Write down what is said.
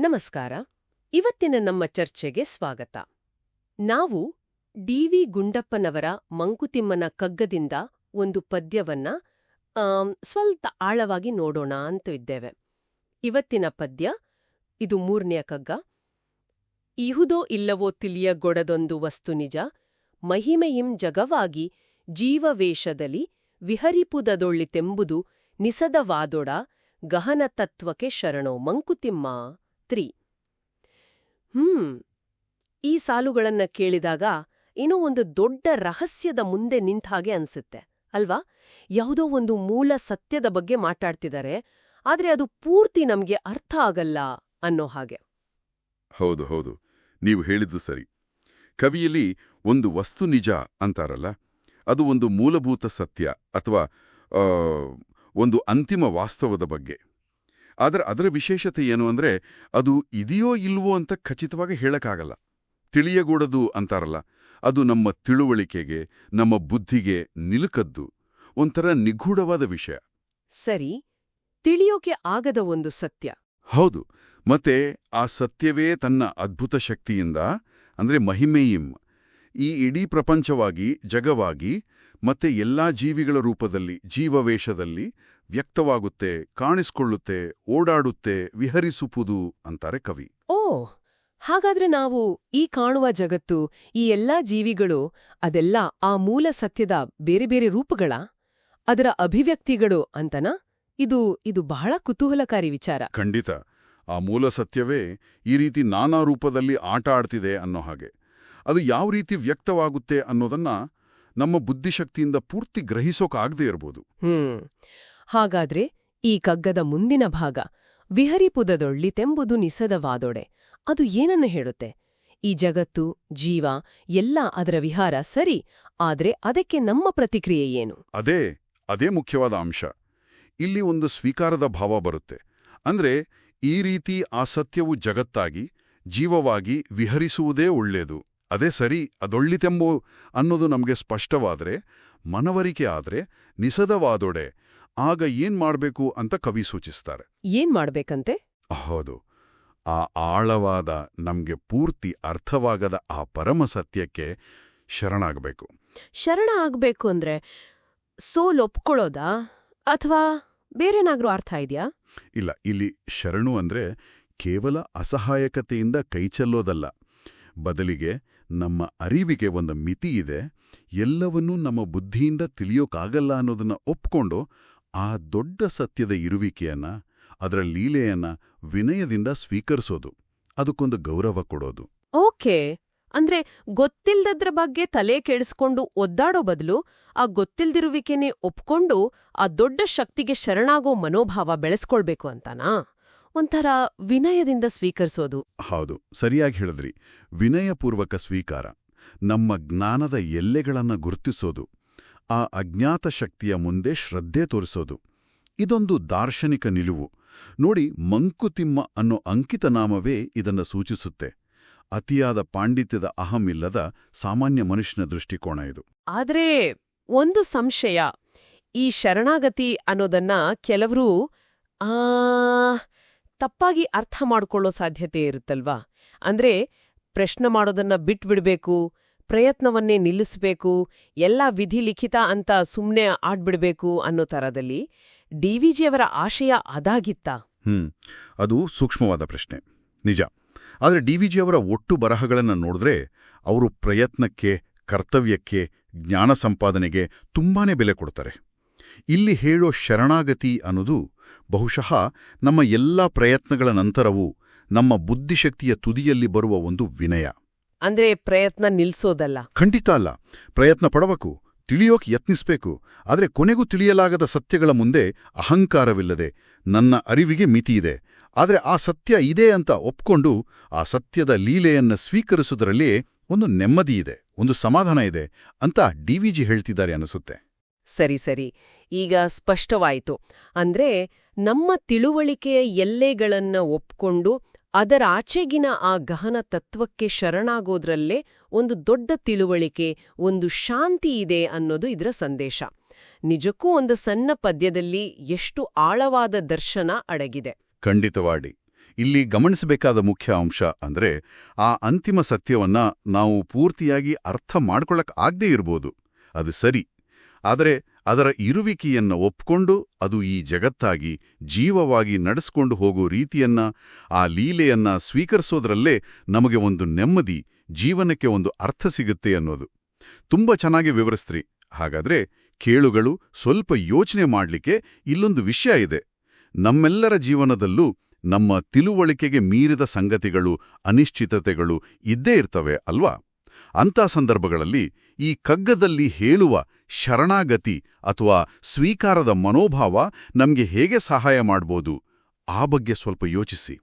ನಮಸ್ಕಾರ. ಇವತ್ತಿನ ನಮ್ಮ ಚರ್ಚೆಗೆ ಸ್ವಾಗತ. ನಾವು ಡಿ ವಿ ಗುಂಡಪ್ಪನವರ ಮಂಕುತಿಮ್ಮನ ಕಗ್ಗದಿಂದ ಒಂದು ಪದ್ಯವನ್ನ ಸ್ವಲ್ಪ ಆಳವಾಗಿ ನೋಡೋಣ ಅಂತ ಇದ್ದೇವೆ. ಇವತ್ತಿನ ಪದ್ಯ ಇದು ಮೂರನೆಯ ಕಗ್ಗ. ಇಹುದೋ ಇಲ್ಲವೋ ತಿಳಿಯ ಗೊಡದೊಂದು ವಸ್ತು ನಿಜ. ಮಹಿಮೆಯಿಂ ಜಗವಾಗಿ ಜೀವವೇಷದಲ್ಲಿ ವಿಹರಿಪುದದೊಳ್ಳಿತೆಂಬುದು ನಿಸದವಾದೊಡ ಗಹನ ತತ್ವಕ್ಕೆ ಶರಣೋ ಮಂಕುತಿಮ್ಮ. ತ್ರಿ. ಹ್ಮ್, ಈ ಸಾಲುಗಳನ್ನ ಕೇಳಿದಾಗ ಏನೋ ಒಂದು ದೊಡ್ಡ ರಹಸ್ಯದ ಮುಂದೆ ನಿಂತ ಹಾಗೆ ಅನ್ಸುತ್ತೆ, ಅಲ್ವಾ? ಯಾವುದೋ ಒಂದು ಮೂಲ ಸತ್ಯದ ಬಗ್ಗೆ ಮಾತಾಡ್ತಿದ್ದಾರೆ ಆದ್ರೆ ಅದು ಪೂರ್ತಿ ನಮ್ಗೆ ಅರ್ಥ ಆಗಲ್ಲ ಅನ್ನೋ ಹಾಗೆ. ಹೌದು ಹೌದು. ನೀವು ಹೇಳಿದ್ದು ಸರಿ. ಕವಿಯಲ್ಲಿ ಒಂದು ವಸ್ತು ನಿಜ ಅಂತಾರಲ್ಲ, ಅದು ಒಂದು ಮೂಲಭೂತ ಸತ್ಯ ಅಥವಾ ಒಂದು ಅಂತಿಮ ವಾಸ್ತವದ ಬಗ್ಗೆ. ಆದರೆ ಅದರ ವಿಶೇಷತೆ ಏನು ಅಂದ್ರೆ ಅದು ಇದೆಯೋ ಇಲ್ವೋ ಅಂತ ಖಚಿತವಾಗಿ ಹೇಳಕ್ಕಾಗಲ್ಲ. ತಿಳಿಯಗೂಡದು ಅಂತಾರಲ್ಲ. ಅದು ನಮ್ಮ ತಿಳುವಳಿಕೆಗೆ ನಮ್ಮ ಬುದ್ಧಿಗೆ ನಿಲುಕದ್ದು ಒಂಥರ ನಿಗೂಢವಾದ ವಿಷಯ. ಸರಿ ತಿಳಿಯೋಕೆ ಆಗದ ಒಂದು ಸತ್ಯ. ಹೌದು ಮತ್ತೆ ಆ ಸತ್ಯವೇ ತನ್ನ ಅದ್ಭುತ ಶಕ್ತಿಯಿಂದ ಅಂದ್ರೆ ಮಹಿಮೆಯಿಂ ಈ ಇಡೀ ಪ್ರಪಂಚವಾಗಿ ಜಗವಾಗಿ ಮತ್ತೆ ಎಲ್ಲಾ ಜೀವಿಗಳ ರೂಪದಲ್ಲಿ ಜೀವವೇಷದಲ್ಲಿ ವ್ಯಕ್ತವಾಗುತ್ತೆ ಕಾಣಿಸ್ಕೊಳ್ಳುತ್ತೆ ಓಡಾಡುತ್ತೆ ವಿಹರಿಸುವುದು ಅಂತಾರೆ ಕವಿ. ಓ ಹಾಗಾದ್ರೆ ನಾವು ಈ ಕಾಣುವ ಜಗತ್ತು ಈ ಎಲ್ಲಾ ಜೀವಿಗಳು ಅದೆಲ್ಲ ಆ ಮೂಲ ಸತ್ಯದ ಬೇರೆ ಬೇರೆ ರೂಪಗಳ? ಅದರ ಅಭಿವ್ಯಕ್ತಿಗಳು ಅಂತನಾ? ಇದು ಇದು ಬಹಳ ಕುತೂಹಲಕಾರಿ ವಿಚಾರ. ಖಂಡಿತ. ಆ ಮೂಲ ಸತ್ಯವೇ ಈ ರೀತಿ ನಾನಾ ರೂಪದಲ್ಲಿ ಆಟ ಆಡ್ತಿದೆ ಅನ್ನೋ ಹಾಗೆ. ಅದು ಯಾವ ರೀತಿ ವ್ಯಕ್ತವಾಗುತ್ತೆ ಅನ್ನೋದನ್ನ ನಮ್ಮ ಬುದ್ಧಿಶಕ್ತಿಯಿಂದ ಪೂರ್ತಿ ಗ್ರಹಿಸೋಕಾಗದೇ ಇರ್ಬೋದು. ಹ್ಮ್. ಹಾಗಾದ್ರೆ ಈ ಕಗ್ಗದ ಮುಂದಿನ ಭಾಗ ವಿಹರಿಪುದದೊಳ್ಳಿತೆಂಬುದು ನಿಸದವಾದೊಡೆ, ಅದು ಏನನ್ನು ಹೇಳುತ್ತೆ? ಈ ಜಗತ್ತು, ಜೀವ, ಎಲ್ಲ ಅದರ ವಿಹಾರ ಸರಿ, ಆದ್ರೆ ಅದಕ್ಕೆ ನಮ್ಮ ಪ್ರತಿಕ್ರಿಯೆ ಏನು? ಅದೇ ಅದೇ ಮುಖ್ಯವಾದ ಅಂಶ. ಇಲ್ಲಿ ಒಂದು ಸ್ವೀಕಾರದ ಭಾವ ಬರುತ್ತೆ. ಅಂದ್ರೆ ಈ ರೀತಿ ಆ ಸತ್ಯವು ಜಗತ್ತಾಗಿ, ಜೀವವಾಗಿ ವಿಹರಿಸುವುದೇ ಒಳ್ಳೆಯದು. ಅದೇ ಸರಿ ಅದೊಳ್ಳಿತೆಂಬು ಅನ್ನೋದು ನಮಗೆ ಸ್ಪಷ್ಟವಾದ್ರೆ, ಮನವರಿಕೆ ಆದ್ರೆ ನಿಸದವಾದೊಡೆ ಆಗ ಏನ್ ಮಾಡಬೇಕು ಅಂತ ಕವಿ ಸೂಚಿಸ್ತಾರೆ. ಏನ್ ಮಾಡ್ಬೇಕಂತೆ? ಹೌದು. ಆ ಆಳವಾದ ನಮ್ಗೆ ಪೂರ್ತಿ ಅರ್ಥವಾಗದ ಆ ಪರಮ ಸತ್ಯಕ್ಕೆ ಶರಣಾಗಬೇಕು ಶರಣ ಆಗ್ಬೇಕು ಅಂದ್ರೆ ಸೋಲ್ ಒಪ್ಕೊಳ್ಳೋದಾ? ಅಥವಾ ಬೇರೆನಾದ್ರೂ ಅರ್ಥ ಇದೆಯಾ? ಇಲ್ಲ ಇಲ್ಲಿ ಶರಣು ಅಂದ್ರೆ ಕೇವಲ ಅಸಹಾಯಕತೆಯಿಂದ ಕೈಚೆಲ್ಲೋದಲ್ಲ ಬದಲಿಗೆ ನಮ್ಮ ಅರಿವಿಗೆ ಒಂದು ಮಿತಿ ಇದೆ ಎಲ್ಲವನ್ನೂ ನಮ್ಮ ಬುದ್ಧಿಯಿಂದ ತಿಳಿಯೋಕ್ಕಾಗಲ್ಲ ಅನ್ನೋದನ್ನ ಒಪ್ಕೊಂಡು ಆ ದೊಡ್ಡ ಸತ್ಯದ ಇರುವಿಕೆಯನ್ನ ಅದರ ಲೀಲೆಯನ್ನ ವಿನಯದಿಂದ ಸ್ವೀಕರಿಸೋದು. ಅದಕ್ಕೊಂದು ಗೌರವ ಕೊಡೋದು. ಓಕೆ. ಅಂದ್ರೆ ಗೊತ್ತಿಲ್ದದ್ರ ಬಗ್ಗೆ ತಲೆ ಕೆಡಿಸ್ಕೊಂಡು ಒದ್ದಾಡೋ ಬದಲು ಆ ಗೊತ್ತಿಲ್ದಿರುವಿಕೆನೆ ಒಪ್ಕೊಂಡು ಆ ದೊಡ್ಡ ಶಕ್ತಿಗೆ ಶರಣಾಗೋ ಮನೋಭಾವ ಬೆಳೆಸ್ಕೊಳ್ಬೇಕು ಅಂತನಾ? ಒಂಥರ ವಿನಯದಿಂದ ಸ್ವೀಕರಿಸೋದು. ಹೌದು. ಸರಿಯಾಗಿ ಹೇಳಿದ್ರಿ. ವಿನಯಪೂರ್ವಕ ಸ್ವೀಕಾರ. ನಮ್ಮ ಜ್ಞಾನದ ಎಲ್ಲೆಗಳನ್ನ ಗುರುತಿಸೋದು. ಆ ಅಜ್ಞಾತ ಶಕ್ತಿಯ ಮುಂದೆ ಶ್ರದ್ಧೆ ತೋರಿಸೋದು. ಇದೊಂದು ದಾರ್ಶನಿಕ ನಿಲುವು. ನೋಡಿ, ಮಂಕುತಿಮ್ಮ ಅನ್ನೋ ಅಂಕಿತ ನಾಮವೇ ಇದನ್ನ ಸೂಚಿಸುತ್ತೆ. ಅತಿಯಾದ ಪಾಂಡಿತ್ಯದ ಅಹಂ ಇಲ್ಲದ ಸಾಮಾನ್ಯ ಮನುಷ್ಯನ ದೃಷ್ಟಿಕೋನ ಇದು. ಆದ್ರೆ, ಒಂದು ಸಂಶಯ. ಈ ಶರಣಾಗತಿ ಅನ್ನೋದನ್ನ ಕೆಲವರು, ಆ, ತಪ್ಪಾಗಿ ಅರ್ಥ ಮಾಡ್ಕೊಳ್ಳೋ ಸಾಧ್ಯತೆ ಇರುತ್ತಲ್ವಾ? ಅಂದ್ರೆ, ಪ್ರಶ್ನೆ ಮಾಡೋದನ್ನ ಬಿಟ್ಬಿಡ್ಬೇಕು ಪ್ರಯತ್ನವನ್ನೇ ನಿಲ್ಲಿಸಬೇಕು, ಎಲ್ಲ ವಿಧಿ ಲಿಖಿತ ಅಂತ ಸುಮ್ಮನೆ ಆಡ್ಬಿಡ್ಬೇಕು ಅನ್ನೋ ಥರದಲ್ಲಿ ಜಿಯವರ ಆಶಯ ಅದಾಗಿತ್ತ? ಹ್ಮ್, ಅದು ಸೂಕ್ಷ್ಮವಾದ ಪ್ರಶ್ನೆ. ನಿಜ. ಆದರೆ ಡಿ ವಿ ಜಿಯವರ ಒಟ್ಟು ಬರಹಗಳನ್ನು ನೋಡಿದ್ರೆ ಅವರು ಪ್ರಯತ್ನಕ್ಕೆ, ಕರ್ತವ್ಯಕ್ಕೆ, ಜ್ಞಾನ ಸಂಪಾದನೆಗೆ ತುಂಬಾನೇ ಬೆಲೆ ಕೊಡ್ತಾರೆ. ಇಲ್ಲಿ ಹೇಳೋ ಶರಣಾಗತಿ ಅನ್ನೋದು ಬಹುಶಃ ನಮ್ಮ ಎಲ್ಲಾ ಪ್ರಯತ್ನಗಳ ನಂತರವೂ ನಮ್ಮ ಬುದ್ಧಿಶಕ್ತಿಯ ತುದಿಯಲ್ಲಿ ಬರುವ ಒಂದು ವಿನಯ. ಅಂದ್ರೆ ಪ್ರಯತ್ನ ನಿಲ್ಸೋದಲ್ಲ. ಖಂಡಿತ ಅಲ್ಲ. ಪ್ರಯತ್ನ ಪಡಬೇಕು ತಿಳಿಯೋಕೆ ಯತ್ನಿಸ್ಬೇಕು ಆದರೆ ಕೊನೆಗೂ ತಿಳಿಯಲಾಗದ ಸತ್ಯಗಳ ಮುಂದೆ ಅಹಂಕಾರವಿಲ್ಲದೆ ನನ್ನ ಅರಿವಿಗೆ ಮಿತಿಯಿದೆ. ಆದರೆ ಆ ಸತ್ಯ ಇದೆ ಅಂತ ಒಪ್ಕೊಂಡು ಆ ಸತ್ಯದ ಲೀಲೆಯನ್ನು ಸ್ವೀಕರಿಸುವುದರಲ್ಲಿಯೇ ಒಂದು ನೆಮ್ಮದಿ ಇದೆ ಒಂದು ಸಮಾಧಾನ ಇದೆ ಅಂತ ಡಿ ಡಿವಿಜಿ ಹೇಳ್ತಿದ್ದಾರೆ ಅನಿಸುತ್ತೆ. ಸರಿ ಸರಿ. ಈಗ ಸ್ಪಷ್ಟವಾಯಿತು. ಅಂದ್ರೆ ನಮ್ಮ ತಿಳುವಳಿಕೆಯ ಎಲ್ಲೆಗಳನ್ನು ಒಪ್ಕೊಂಡು ಅದರ ಆಚೆಗಿನ ಆ ಗಹನ ತತ್ವಕ್ಕೆ ಶರಣಾಗೋದ್ರಲ್ಲೇ ಒಂದು ದೊಡ್ಡ ತಿಳುವಳಿಕೆ, ಒಂದು ಶಾಂತಿ ಇದೆ ಅನ್ನೋದು ಇದರ ಸಂದೇಶ. ನಿಜಕ್ಕೂ ಒಂದು ಸಣ್ಣ ಪದ್ಯದಲ್ಲಿ ಎಷ್ಟು ಆಳವಾದ ದರ್ಶನ ಅಡಗಿದೆ. ಖಂಡಿತವಾಡಿ. ಇಲ್ಲಿ ಗಮನಿಸಬೇಕಾದ ಮುಖ್ಯ ಅಂಶ ಅಂದ್ರೆ ಆ ಅಂತಿಮ ಸತ್ಯವನ್ನ ನಾವು ಪೂರ್ತಿಯಾಗಿ ಅರ್ಥ ಮಾಡ್ಕೊಳ್ಳಕ್ ಆಗದೇ ಇರ್ಬೋದು. ಅದು ಸರಿ. ಆದರೆ ಅದರ ಇರುವಿಕೆಯನ್ನ ಒಪ್ಕೊಂಡು ಅದು ಈ ಜಗತ್ತಾಗಿ ಜೀವವಾಗಿ ನಡೆಸ್ಕೊಂಡು ಹೋಗೋ ರೀತಿಯನ್ನ, ಆ ಲೀಲೆಯನ್ನ ಸ್ವೀಕರಿಸೋದ್ರಲ್ಲೇ ನಮಗೆ ಒಂದು ನೆಮ್ಮದಿ, ಜೀವನಕ್ಕೆ ಒಂದು ಅರ್ಥ ಸಿಗುತ್ತೆ ಅನ್ನೋದು. ತುಂಬ ಚೆನ್ನಾಗಿ ವಿವರಿಸ್ತ್ರಿ. ಹಾಗಾದ್ರೆ ಕೇಳುಗಳು ಸ್ವಲ್ಪ ಯೋಚನೆ ಮಾಡ್ಲಿಕ್ಕೆ ಇಲ್ಲೊಂದು ವಿಷಯ ಇದೆ. ನಮ್ಮೆಲ್ಲರ ಜೀವನದಲ್ಲೂ ನಮ್ಮ ತಿಳುವಳಿಕೆಗೆ ಮೀರಿದ ಸಂಗತಿಗಳು, ಅನಿಶ್ಚಿತತೆಗಳು ಇದ್ದೇ ಇರ್ತವೆ, ಅಲ್ವಾ? ಅಂಥ ಸಂದರ್ಭಗಳಲ್ಲಿ ಈ ಕಗ್ಗದಲ್ಲಿ ಹೇಳುವ ಶರಣಾಗತಿ ಅಥವಾ ಸ್ವೀಕಾರದ ಮನೋಭಾವ ನಮಗೆ ಹೇಗೆ ಸಹಾಯ ಮಾಡ್ಬೋದು? ಆ ಬಗ್ಗೆ ಸ್ವಲ್ಪ ಯೋಚಿಸಿ.